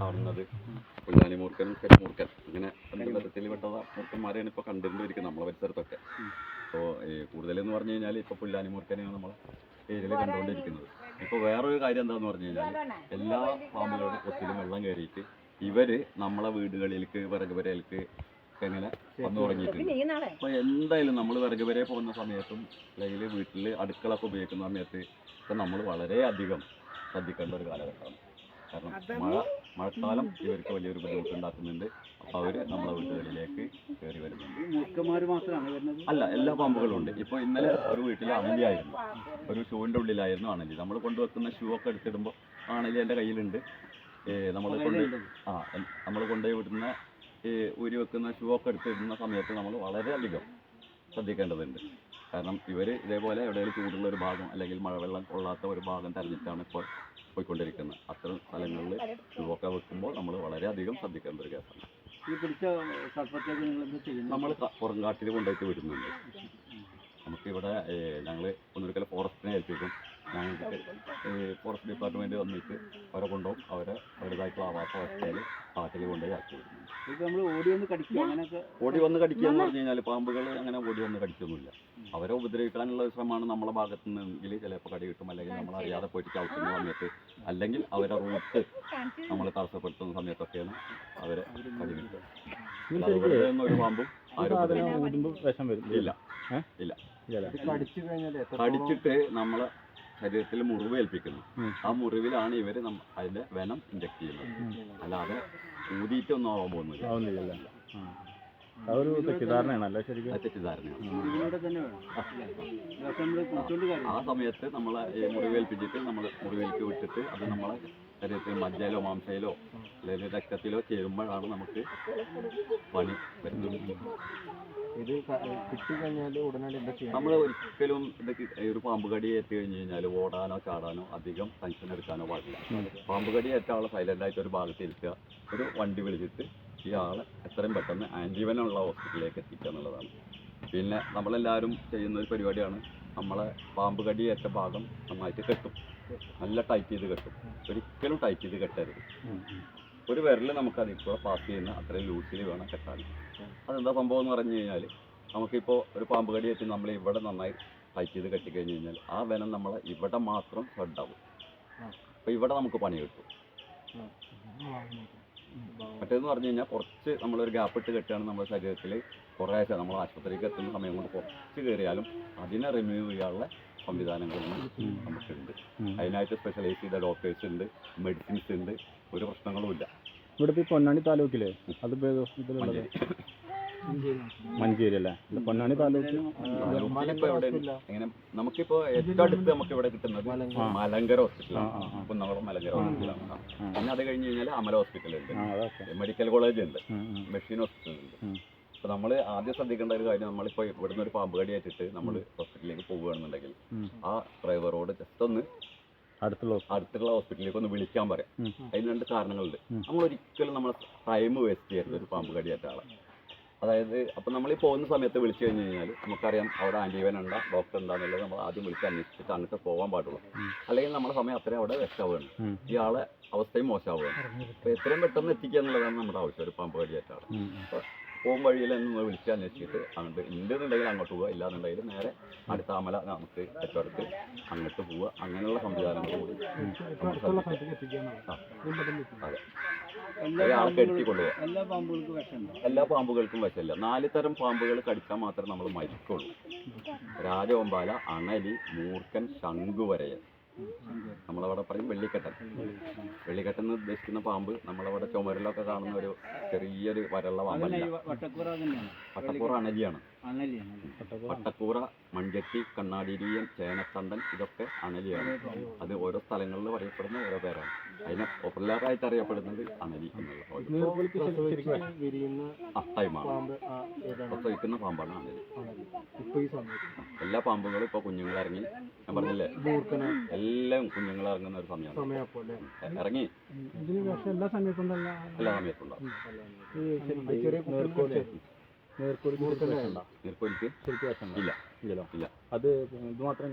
കാണുന്നത്. പുല്ലാനി മൂർക്കനും കരിമൂർക്കൻ അങ്ങനെ രണ്ട് തരത്തിൽ പെട്ട മൂർക്കന്മാരെയാണ് ഇപ്പോൾ കണ്ടുകൊണ്ടിരിക്കുന്നത് നമ്മളെ പരിസരത്തൊക്കെ അപ്പോൾ കൂടുതലെന്ന് പറഞ്ഞു കഴിഞ്ഞാൽ ഇപ്പോൾ പുല്ലാനി മൂർക്കനെയാണ് നമ്മളെ ഏരിയയിൽ കണ്ടുകൊണ്ടിരിക്കുന്നത്. ഇപ്പോൾ വേറൊരു കാര്യം എന്താണെന്ന് പറഞ്ഞു കഴിഞ്ഞാൽ എല്ലാ പാമ്പുകളുടെ കൊത്തിലും വെള്ളം കയറിയിട്ട് ഇവർ നമ്മളെ വീടുകളിലേക്ക് വിറക് വരയിലേക്ക് ഇങ്ങനെ വന്നു തുടങ്ങിയിട്ടുണ്ട് അപ്പോൾ എന്തായാലും നമ്മൾ വിറക് വരെ പോകുന്ന സമയത്തും അല്ലെങ്കിൽ വീട്ടിൽ അടുക്കളൊക്കെ ഉപയോഗിക്കുന്ന സമയത്ത് ഇപ്പം നമ്മൾ വളരെയധികം ശ്രദ്ധിക്കേണ്ട ഒരു കാലഘട്ടമാണ്. കാരണം മഴ മഴക്കാലം ഇവർക്ക് വലിയൊരു ബുദ്ധിമുട്ട് ഉണ്ടാക്കുന്നുണ്ട് അപ്പോൾ അവർ നമ്മളെ വീടുകളിലേക്ക് കയറി വരുന്നുണ്ട്. അല്ല എല്ലാ പാമ്പുകളും ഉണ്ട് ഇപ്പോൾ ഇന്നലെ ഒരു വീട്ടിൽ അണലിയായിരുന്നു ഒരു ഷൂവിന്റെ ഉള്ളിലായിരുന്നു അണലി. നമ്മൾ കൊണ്ടുവെക്കുന്ന ഷൂ ഒക്കെ എടുത്തിടുമ്പോൾ അണലി എന്റെ കയ്യിലുണ്ട്. നമ്മൾ കൊണ്ട് ആ നമ്മൾ കൊണ്ടുപോയി വിടുന്ന ഈ ഊരി വെക്കുന്ന ഷൂ ഒക്കെ എടുത്തിടുന്ന സമയത്ത് നമ്മൾ വളരെയധികം ശ്രദ്ധിക്കേണ്ടതുണ്ട്. കാരണം ഇവർ ഇതേപോലെ എവിടെയെങ്കിലും ചൂടുള്ള ഒരു ഭാഗം അല്ലെങ്കിൽ മഴവെള്ളം കൊള്ളാത്ത ഒരു ഭാഗം തെരഞ്ഞിട്ടാണ് ഇപ്പോൾ പോയിക്കൊണ്ടിരിക്കുന്നത്. അത്തരം സ്ഥലങ്ങളിൽ ഷൂ ഒക്കെ വെക്കുമ്പോൾ നമ്മൾ വളരെയധികം ശ്രദ്ധിക്കേണ്ട ഒരു കേസാണ്. ഈ പിടിച്ച സർപ്പത്തേക്ക് നിങ്ങൾ എന്താ നമ്മൾ പുറം കാട്ടിൽ കൊണ്ടുപോയിട്ട് വിടുന്നുണ്ട്. നമുക്കിവിടെ ഞങ്ങൾ ഒന്നുകിൽ ഫോറസ്റ്റിനെ ഏൽപ്പിക്കും. ഞങ്ങൾക്ക് ഫോറസ്റ്റ് ഡിപ്പാർട്ട്മെന്റ് വന്നിട്ട് അവരെ കൊണ്ടുപോകും. അവരെ അവരുടേതായിട്ടുള്ള ആവാസ വ്യവസ്ഥയിൽ കാട്ടിൽ കൊണ്ടുപോയി ആക്കി വിടുന്നു നമ്മൾ ഓടി വന്ന് കടിക്കുക അങ്ങനെയൊക്കെ ഓടി വന്ന് കടിക്കുക എന്ന് പറഞ്ഞു കഴിഞ്ഞാൽ പാമ്പുകൾ അങ്ങനെ ഓടി വന്ന് കടിക്കൊന്നുമില്ല. അവരെ ഉപദ്രവിക്കാനുള്ള ഒരു ശ്രമമാണ് നമ്മളെ ഭാഗത്തു നിന്നെങ്കിൽ ചിലപ്പോൾ കടി കിട്ടും. അല്ലെങ്കിൽ നമ്മൾ അറിയാതെ പോയിട്ട് ചവിട്ടുന്ന സമയത്ത് അല്ലെങ്കിൽ അവരെ റൂട്ട് നമ്മൾ തടസ്സപ്പെടുത്തുന്ന സമയത്തൊക്കെയാണ് അവരെ കടി കിട്ടുക. ഒരു പാമ്പും ആരും ഇല്ല. ഇല്ല. കടിച്ചിട്ട് നമ്മളെ ശരീരത്തിൽ മുറിവ് ഏൽപ്പിക്കുന്നു. ആ മുറിവിലാണ് ഇവർ അതിന്റെ വെനം ഇഞ്ചക്ട് ചെയ്യുന്നത്. അല്ലാതെ ഊതിയിട്ടൊന്നും ആവാൻ പോകുന്നില്ല. ആവുന്നില്ലല്ലേ? ആ അല്ല ശരിക്കും? തെറ്റിദ്ധാരണയാണ്. നമ്മൾ ആ സമയത്ത് നമ്മളെ ഈ മുറിവേൽപ്പിച്ചിട്ട് നമ്മൾ മുറിവേൽക്ക് വിട്ടിട്ട് അത് നമ്മളെ ശരീരത്തിൽ മജ്ജയിലോ മാംസയിലോ അല്ലെങ്കിൽ രക്തത്തിലോ ചേരുമ്പോഴാണ് നമുക്ക് പണി വരുന്നത്. ഇത് കിട്ടിക്കഴിഞ്ഞാൽ ഉടനടി എന്താ ചെയ്യുക നമ്മൾ ഒരിക്കലും ഒരു പാമ്പ് കടി ഏറ്റ് കഴിഞ്ഞ് കഴിഞ്ഞാൽ ഓടാനോ ചാടാനോ അധികം ടെൻഷൻ എടുക്കാനോ പാടില്ല. പാമ്പ് കടി ഏറ്റ ആളെ സൈലന്റ് ആയിട്ട് ഒരു ഭാഗത്ത് ഇരിക്കുക. ഒരു വണ്ടി വിളിച്ചിട്ട് ഈ ആളെ എത്രയും പെട്ടെന്ന് ആൻജീവനുള്ള ഹോസ്പിറ്റലിലേക്ക് എത്തിക്കുക എന്നുള്ളതാണ്. പിന്നെ നമ്മളെല്ലാവരും ചെയ്യുന്ന ഒരു പരിപാടിയാണ് നമ്മളെ പാമ്പ് കടി ഏറ്റ ഭാഗം നന്നായിട്ട് കെട്ടും. നല്ല ടൈറ്റ് ചെയ്ത് കെട്ടും. ഒരിക്കലും ടൈറ്റ് ചെയ്ത് കെട്ടരുത്. ഒരു വിരൽ നമുക്ക് അതിൽ പാസ് ചെയ്യുന്ന അത്രയും ലൂസിൽ വേണം കെട്ടാൻ. അതെന്താ സംഭവം എന്ന് പറഞ്ഞു കഴിഞ്ഞാൽ നമുക്കിപ്പോൾ ഒരു പാമ്പ് കടിയേറ്റ് നമ്മൾ ഇവിടെ നന്നായി ടൈറ്റ് ചെയ്ത് കെട്ടിക്കഴിഞ്ഞ് കഴിഞ്ഞാൽ ആ വെനം നമ്മളെ ഇവിടെ മാത്രം ശ്രദ്ധാവും അപ്പോൾ ഇവിടെ നമുക്ക് പണി കിട്ടും. മറ്റേന്ന് പറഞ്ഞു കഴിഞ്ഞാൽ കുറച്ച് നമ്മളൊരു ഗ്യാപ്പ് ഇട്ട് കെട്ടുകയാണ് നമ്മുടെ ശരീരത്തിൽ കുറേ നമ്മൾ ആശുപത്രിക്ക് എത്തുന്ന സമയം കൊണ്ട് കുറച്ച് കയറിയാലും അതിനെ റിമൂവ് ചെയ്യാനുള്ള സംവിധാനങ്ങളൊന്നും നമുക്കുണ്ട്. അതിനായിട്ട് സ്പെഷ്യലൈസ് ചെയ്ത ഡോക്ടേഴ്സ് ഉണ്ട് മെഡിസിൻസ് ഉണ്ട് ഒരു പ്രശ്നങ്ങളുമില്ല ഇവിടെ ഇപ്പോൾ പൊന്നാനി താലൂക്കിലെ? അതിപ്പോൾ ഏത് ഇതിലുള്ളത്. മഞ്ചേരി. അല്ലേ? ഇത് പൊന്നാനി താലൂക്ക്. താലൂക്കിലിപ്പോ എവിടെയാണ്? എങ്ങനെ? നമുക്കിപ്പോ ഏറ്റവും അടുത്ത് നമുക്ക് ഇവിടെ കിട്ടുന്നത് മലങ്കര. ഹോസ്പിറ്റലാണ് ആ, ആ, ആ. കുന്നംകുളം മലങ്കര ഹോസ്പിറ്റലാണ്. പിന്നെ അത് കഴിഞ്ഞ് കഴിഞ്ഞാൽ അമല ഹോസ്പിറ്റൽ ഉണ്ട്. ആ മെഡിക്കൽ കോളേജ് ഉണ്ട്. ഉം, ഉം. മെഷീൻ ഹോസ്പിറ്റൽ ഉണ്ട്. ഉം. അപ്പൊ നമ്മൾ ആദ്യം ശ്രദ്ധിക്കേണ്ട ഒരു കാര്യം നമ്മളിപ്പോ ഇവിടുന്ന് ഒരു പാമ്പ് കടി ആയിട്ടിട്ട് നമ്മൾ ഹോസ്പിറ്റലിലേക്ക് പോവുകയാണെന്നുണ്ടെങ്കിൽ ഉം. ആ ഡ്രൈവറോട് ജസ്റ്റ് ഒന്ന് അടുത്തുള്ള അടുത്തുള്ള ഹോസ്പിറ്റലിലേക്ക് ഒന്ന് വിളിക്കാൻ പറയാം. അതിന് രണ്ട് കാരണങ്ങളുണ്ട്. നമ്മൾ ഒരിക്കലും നമ്മൾ ടൈം വേസ്റ്റ് ചെയ്യരുത് ഒരു പാമ്പ് കടിയേറ്റ ആളെ. അതായത് അപ്പം നമ്മൾ ഈ പോകുന്ന സമയത്ത് വിളിച്ചു കഴിഞ്ഞ് കഴിഞ്ഞാൽ നമുക്കറിയാം അവിടെ ആന്റീവൻ ഉണ്ടോ ഡോക്ടർ ഉണ്ടാന്നുള്ളത് നമ്മൾ ആദ്യം വിളിച്ച് അന്വേഷിച്ചിട്ട് അങ്ങോട്ട് പോകാൻ പാടുള്ളൂ. അല്ലെങ്കിൽ നമ്മുടെ സമയം അത്രയും അവിടെ വെച്ചാവുകയാണ് ഉം. ഇയാളെ അവസ്ഥയും മോശമാവുകയാണ്. അപ്പോൾ എത്രയും പെട്ടെന്ന് എത്തിക്കുക എന്നുള്ളതാണ് നമ്മുടെ ആവശ്യം ഒരു പാമ്പ് കടിയേറ്റ ആളെ. പോകും വഴിയിൽ നിന്ന് വിളിച്ച് അന്വേഷിച്ചിട്ട് അങ്ങോട്ട് ഉണ്ടെന്നുണ്ടെങ്കിൽ അങ്ങോട്ട് പോവുക ഇല്ലാന്നുണ്ടെങ്കിൽ നേരെ അടുത്ത അമല നമുക്ക് കച്ചവടത്ത് അങ്ങോട്ട് പോവുക. അങ്ങനെയുള്ള സംവിധാനങ്ങൾ കൂടി. അതെ. വിഷമുണ്ടോ എല്ലാ പാമ്പുകൾക്കും വിഷമില്ല. നാല് തരം പാമ്പുകൾ കടിച്ചാൽ മാത്രമേ നമ്മൾ മരിക്കുള്ളൂ. രാജവമ്പാല അണലി മൂർഖൻ ശംഖുവരയൻ. നമ്മളവിടെ പറയും വെള്ളിക്കെട്ടൻ. വെള്ളിക്കെട്ടൻ എന്ന് ഉദ്ദേശിക്കുന്ന പാമ്പ് നമ്മളവിടെ ചുമരിലൊക്കെ കാണുന്ന ഒരു ചെറിയൊരു വരള്ള പാമ്പല്ല. പട്ടക്കൂറ അണലിയാണ്. പട്ടക്കൂറ മൺചട്ടി കണ്ണാടിരിയൻ ചേനത്തണ്ടൻ ഇതൊക്കെ അണലിയാണ്. അത് ഓരോ സ്ഥലങ്ങളിൽ പറയപ്പെടുന്ന ഓരോ പേരാണ്. അതിനെ പോപ്പുലറായിട്ട് അറിയപ്പെടുന്നത് അണലി എന്നുള്ള പ്രസവിക്കുന്ന പാമ്പാണ് അണലി. ഇപ്പൊ സമയത്ത്. എല്ലാ പാമ്പുകളും ഇപ്പോൾ കുഞ്ഞുങ്ങൾ ഇറങ്ങി ഞാൻ പറഞ്ഞില്ലേ? എല്ലാം കുഞ്ഞുങ്ങൾ ഇറങ്ങുന്ന ഒരു സമയമാണ്. സമയം പോലെ ഇറങ്ങി. എല്ലാ സമയത്തും എല്ലാ സമയത്തുണ്ടാവും ഇല്ല. ഇല്ലല്ലോ. ഇല്ല. അത് ഇത് മാത്രം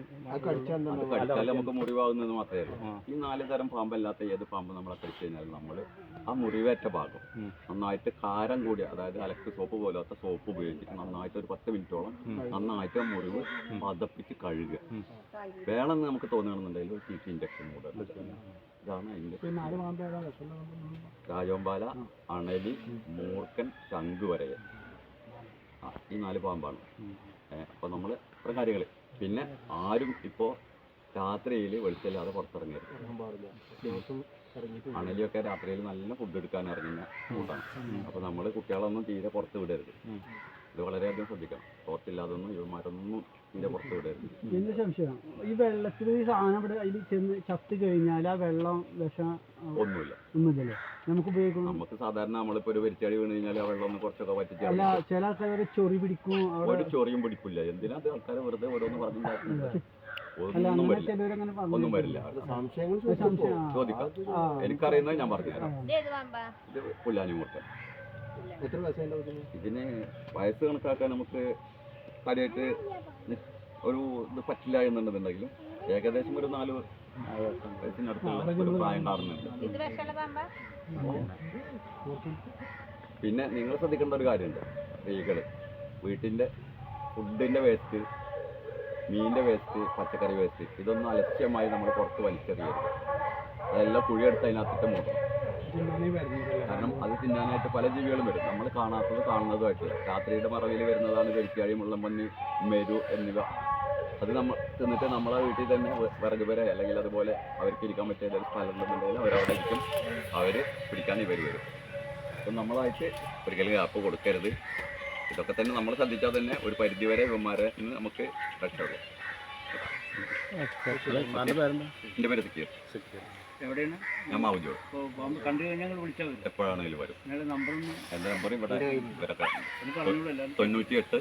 കടിച്ചാൽ നമുക്ക് മുറിവാകുന്നത് മാത്രമേ ഉള്ളൂ. ഈ നാല് തരം പാമ്പല്ലാത്ത ഏത് പാമ്പ് നമ്മളെ കടിച്ചു കഴിഞ്ഞാൽ നമ്മൾ ആ മുറിവേറ്റ ഭാഗം നന്നായിട്ട് കാരം കൂടി അതായത് അലക്ക് സോപ്പ് പോലത്തെ സോപ്പ് ഉപയോഗിച്ചിട്ട് നന്നായിട്ട് ഒരു പത്ത് മിനിറ്റോളം നന്നായിട്ട് ആ മുറിവ്. പതപ്പിച്ച് കഴുകുക. വേണമെന്ന് നമുക്ക് തോന്നുകയാണെന്നുണ്ടെങ്കിൽ ഒരു ടി ഇഞ്ചക്ഷൻ കൂടെ ഇതാണ് അതിന്റെ രാജോമ്പാല അണലി മൂർക്കൻ ശംഖ് വരയ ആ. ഈ നാല് പാമ്പാണ്. അപ്പോൾ നമ്മൾ ഇത്ര കാര്യങ്ങൾ പിന്നെ ആരും ഇപ്പോൾ രാത്രിയിൽ വെളിച്ചമില്ലാതെ പുറത്തിറങ്ങരുത്. അണലിയൊക്കെ രാത്രിയിൽ നല്ല ഫുഡ് എടുക്കാൻ ഇറങ്ങുന്ന കൂട്ടാണ്. അപ്പോൾ നമ്മൾ കുട്ടികളൊന്നും തീരെ പുറത്ത് വിടരുത്. ഇത് വളരെയധികം ശ്രദ്ധിക്കണം. തോർത്തില്ലാതൊന്നും ഇവന്മാരൊന്നും ഇതിന്റെ പുറത്ത് വിടരുത്. എന്റെ സംശയം? ഈ വെള്ളത്തിൽ ഈ സാധനം ഇവിടെ അതിൽ ചെന്ന് ചത്ത് കഴിഞ്ഞാൽ ആ വെള്ളം വിഷം ഒന്നുമില്ല ഒന്നുമില്ല. ഒന്നുമില്ലല്ലോ? നമുക്ക് ഉപയോഗിക്കണം നമുക്ക് സാധാരണ നമ്മളിപ്പോ ഒരു വെരിച്ചടി വീണ് കഴിഞ്ഞാൽ ആ വെള്ളം ഒന്ന് കുറച്ചൊക്കെ അല്ല ചില ആൾക്കാർ ചൊറി പിടിക്കും അവിടെ. ഒരു ചൊറിയും പിടിക്കില്ല. എന്തിനാ അത് ആൾക്കാർ വെറുതെ ഓരോന്ന് പറഞ്ഞിട്ടുണ്ടാക്കുന്നത് അല്ല ഒന്നും വരില്ല. ഒന്നും വരില്ല. സംശയം ആ. ചോദിക്കാം. എനിക്കറിയുന്നത് ഞാൻ പറഞ്ഞുതരാം. ഇത് പുല്ലാനി മുട്ടൻ എത്ര വയസ്സുണ്ടാവും ഇതിന് വയസ്സ് കണക്കാക്കാൻ നമുക്ക് കാര്യമായിട്ട് ഒരു ഇത് പറ്റില്ല എന്നുണ്ടെന്നുണ്ടെങ്കിലും ഏകദേശം ഒരു നാല് വയസ്സിനടുത്തുള്ള പ്രായം കാണുന്നുണ്ട് പിന്നെ നിങ്ങൾ ശ്രദ്ധിക്കേണ്ട ഒരു കാര്യമുണ്ട്. സ്ത്രീകൾ വീട്ടിന്റെ ഫുഡിന്റെ വേസ്റ്റ് മീനിന്റെ വേസ്റ്റ് പച്ചക്കറി വേസ്റ്റ് ഇതൊന്നും അലക്ഷ്യമായി നമ്മൾ പുറത്ത് വലിച്ചെറിയരുത്. അതെല്ലാം കുഴിയെടുത്ത് അതിനകത്തിട്ട് മൂടണം. കാരണം അത് തിന്നാനായിട്ട് പല ജീവികളും വരും. നമ്മൾ കാണാത്തത് കാണുന്നതുമായിട്ട് രാത്രിയുടെ മറവിൽ വരുന്നതാണ് വെരിക്കാഴി മുള്ളമ്പന്നി മെരു എന്നിവ. അത് നമ്മൾ തിന്നിട്ട് നമ്മളെ വീട്ടിൽ തന്നെ വിറക് വരെ അല്ലെങ്കിൽ അതുപോലെ അവർക്ക് ഇരിക്കാൻ പറ്റിയ ഏതൊരു സ്ഥലം ഉണ്ടെന്നുണ്ടെങ്കിൽ അവരവിടെ ഇരിക്കും. അവർ പിടിക്കാൻ ഇവർ വരും. അപ്പം നമ്മളായിട്ട് ഒരിക്കലും ഗ്യാപ്പ് കൊടുക്കരുത്. ഇതൊക്കെ തന്നെ നമ്മൾ ശ്രദ്ധിച്ചാൽ തന്നെ ഒരു പരിധിവരെ ഇവന്മാരെ നമുക്ക് പേരെന്താ എന്റെ പേര് സിക്കിർ. എവിടെയാണ്? ഞാൻ മാവുജോ. ഇപ്പോൾ പാമ്പ് കണ്ടു കഴിഞ്ഞാൽ നിങ്ങൾ വിളിച്ചാൽ മതി എപ്പോഴാണെങ്കിലും വരും. എന്റെ നമ്പർ ഒന്ന് എന്റെ നമ്പർ ഇവിടെ തൊണ്ണൂറ്റി എട്ട്